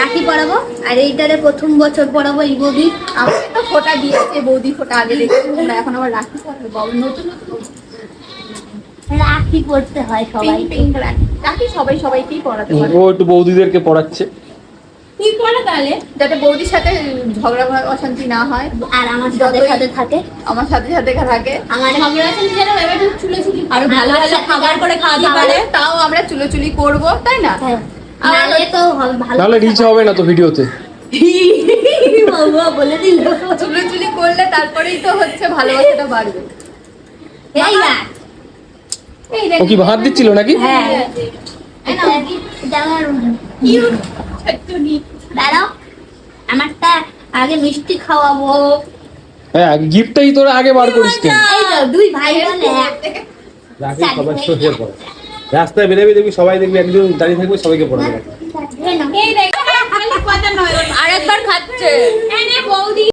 রাখি পরাবো আর এইটারে প্রথম বছর পরাবো এই বৌদি। আমাকে তো ফোটা দিয়েছে বৌদি ফোটা আগে দেখেছি তোমরা এখন আবার রাখি পরাবে বাবা নতুন নতুন রাখি পরতে হয় সবাই পিঙ্ক পিঙ্ক রাখি। রাখি সবাই সবাইকেই পরাতে পারে। ও একটু বৌদিদেরকে পড়াচ্ছে। তুই পরা তাহলে যাতে বৌদির সাথে ঝগড়া অশান্তি না হয়। আর আমার সাথে সাথে থাকে। আমার সাথে সাথে থাকে। আমার ঝগড়া আছে যেন এবার চুলে চুলি ভালো ভালো খাবার করে খাওয়াতে পারে তাও আমরা চুলোচুলি করব তাই না? হ্যাঁ। হবে রিচ হবে না তো ভিডিওতে। বলে দিল। চুলোচুলি করলে তারপরেই তো হচ্ছে ভালোবাসাটা বাড়বে। এই না ও কি ভাত দিচ্ছিল নাকি? হ্যাঁ। দাঁড়াও। আমারটা আগে মিষ্টি খাওয়াবো। হ্যাঁ গিফটটাই তোরা আগে বার করিস কেন? দুই ভাই বোন এক। রাখি পড়ে। রাস্তায় বেরোবি দেখবি সবাই দেখবি একজন দাঁড়িয়ে থাকবে সবাইকে পড়ে আর একবার খাচ্ছে।